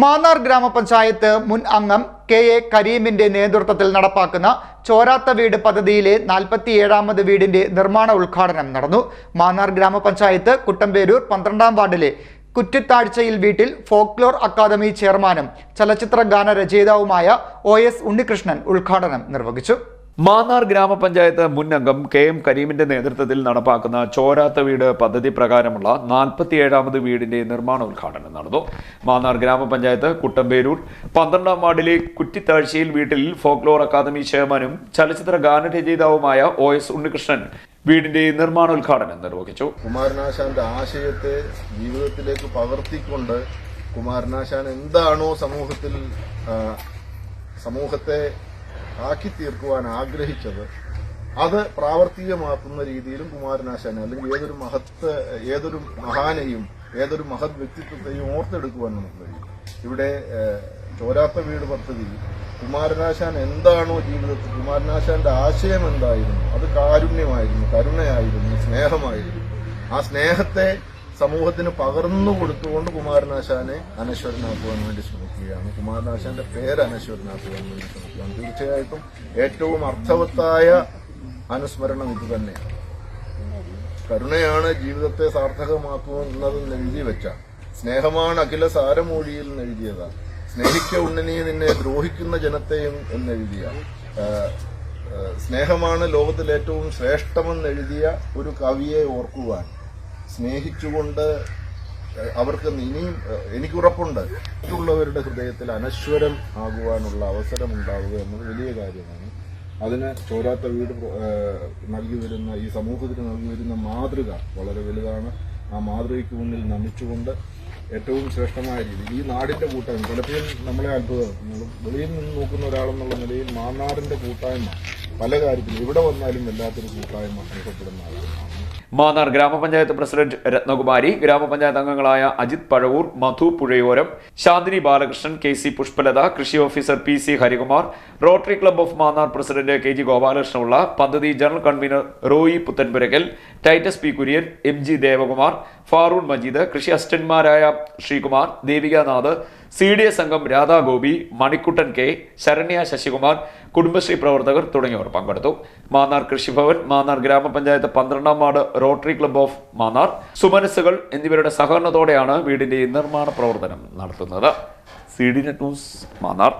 മാന്നാർ ഗ്രാമപഞ്ചായത്ത് മുൻ അംഗം കെ എ കരീമിന്റെ നേതൃത്വത്തിൽ നടപ്പാക്കുന്ന ചോരാത്ത വീട് പദ്ധതിയിലെ നാൽപ്പത്തിയേഴാമത് വീടിന്റെ നിർമ്മാണ ഉദ്ഘാടനം നടന്നു. മാന്നാർ ഗ്രാമപഞ്ചായത്ത് കുട്ടമ്പേരൂർ പന്ത്രണ്ടാം വാർഡിലെ കുറ്റിത്താഴ്ചയിൽ വീട്ടിൽ ഫോക്ലോർ അക്കാദമി ചെയർമാനും ചലച്ചിത്ര ഗാന രചയിതാവുമായ ഒ എസ് ഉണ്ണികൃഷ്ണൻ ഉദ്ഘാടനം നിർവഹിച്ചു. മാന്നാർ ഗ്രാമപഞ്ചായത്ത് മുൻ അംഗം കെ എം കരീമിന്റെ നേതൃത്വത്തിൽ നടപ്പാക്കുന്ന ചോരാത്ത വീട് പദ്ധതി പ്രകാരമുള്ള നാൽപ്പത്തിയേഴാമത് വീടിന്റെ നിർമ്മാണോദ്ഘാടനം നടന്നു. മാന്നാർ ഗ്രാമപഞ്ചായത്ത് കുട്ടമ്പേരൂർ പന്ത്രണ്ടാം വാർഡിലെ കുറ്റിത്താഴ്ചയിൽ വീട്ടിൽ ഫോക്ലോർ അക്കാദമി ചെയർമാനും ചലച്ചിത്ര ഗാനരചയിതാവുമായ ഒ എസ് ഉണ്ണികൃഷ്ണൻ വീടിന്റെ നിർമ്മാണോദ്ഘാടനം നിർവഹിച്ചു. കുമാരനാശാന്റെ ആശയത്തെ ജീവിതത്തിലേക്ക് പകർത്തിക്കൊണ്ട് കുമാരനാശാൻ എന്താണോ സമൂഹത്തിൽ സമൂഹത്തെ ആക്കി തീർക്കുവാൻ ആഗ്രഹിച്ചത് അത് പ്രാവർത്തികമാക്കുന്ന രീതിയിലും കുമാരനാശാനെ അല്ലെങ്കിൽ ഏതൊരു മഹത്ത് ഏതൊരു മഹാനെയും ഏതൊരു മഹത് വ്യക്തിത്വത്തെയും ഓർത്തെടുക്കുവാൻ നമുക്ക് കഴിയും. ഇവിടെ ചോരാത്ത വീട് പദ്ധതി കുമാരനാശാൻ എന്താണോ ജീവിതത്തിൽ കുമാരനാശാന്റെ ആശയം എന്തായിരുന്നു? അത് കാരുണ്യമായിരുന്നു കരുണയായിരുന്നു സ്നേഹമായിരുന്നു. ആ സ്നേഹത്തെ സമൂഹത്തിന് പകർന്നു കൊടുത്തുകൊണ്ട് കുമാരനാശാനെ അനശ്വരനാക്കുവാൻ വേണ്ടി ശ്രമിക്കുകയാണ്. കുമാരനാശാന്റെ പേര് അനശ്വരനാക്കുവാൻ വേണ്ടി ശ്രമിക്കുകയാണ്. തീർച്ചയായിട്ടും ഏറ്റവും അർത്ഥവത്തായ അനുസ്മരണം ഇത് തന്നെയാണ്. കരുണയാണ് ജീവിതത്തെ സാർത്ഥകമാക്കുന്നതെന്ന് എഴുതി വെച്ച. സ്നേഹമാണ് അഖില സാരമൊഴിയിൽ എഴുതിയതാ. സ്നേഹിക്ക ഉണ്ണനെ നിന്നെ ദ്രോഹിക്കുന്ന ജനത്തെയും എന്നെഴുതിയ സ്നേഹമാണ് ലോകത്തിൽ ഏറ്റവും ശ്രേഷ്ഠമെന്ന് എഴുതിയ ഒരു കവിയെ ഓർക്കുവാൻ സ്നേഹിച്ചുകൊണ്ട് അവർക്ക് ഇനിയും എനിക്ക് ഉറപ്പുണ്ട്. മറ്റുള്ളവരുടെ ഹൃദയത്തിൽ അനശ്വരം ആകുവാനുള്ള അവസരം ഉണ്ടാവുക എന്നത് വലിയ കാര്യമാണ്. അതിന് ചോരാത്ത വീട് നൽകി വരുന്ന ഈ സമൂഹത്തിന് നൽകി വരുന്ന മാതൃക വളരെ വലുതാണ്. ആ മാതൃകയ്ക്ക് മുന്നിൽ നമിച്ചുകൊണ്ട് ഏറ്റവും ശ്രേഷ്ഠമായ രീതി ഈ നാടിന്റെ കൂട്ടായ്മ പലപ്പോഴും നമ്മളെ അത്ഭുതം വെളിയിൽ നിന്ന് നോക്കുന്ന ഒരാളെന്നുള്ള നിലയിൽ മാന്നാറിന്റെ കൂട്ടായ്മ പല കാര്യത്തിലും ഇവിടെ വന്നാലും വല്ലാത്തൊരു കൂട്ടായ്മ അനുഭവപ്പെടുന്ന ആളാണ് മാന്നാർ ഗ്രാമപഞ്ചായത്ത് പ്രസിഡന്റ് രത്നകുമാരി ഗ്രാമപഞ്ചായത്ത് അംഗങ്ങളായ അജിത് പഴവൂർ മധു പുഴയോരം ശാന്തിനി ബാലകൃഷ്ണൻ കെ സി പുഷ്പലത കൃഷി officer P C Harikumar rotary club of Mannar president K G Gopalakrishnapillai പദ്ധതി general convener Roy Puthenpurackal Titus P Kurian M G Devakumar Faroon Majeed കൃഷി അസിസ്റ്റന്റ്മാരായ Sreekumar Devikanath C D S അംഗം Radhagopi Manikuttan K Saranya Sasikumar Kudumbashree പ്രവർത്തകർ തുടങ്ങിയവർ പങ്കെടുത്തു. മാന്നാർ കൃഷിഭവൻ മാന്നാർ ഗ്രാമപഞ്ചായത്ത് പന്ത്രണ്ടാം ward rotary club of Mannar സുമനസ്സുകൾ എന്നിവരുടെ സഹകരണത്തോടെയാണ് വീടിന്റെ നിർമ്മാണ പ്രവർത്തനം നടത്തുന്നത്. C D net news Mannar.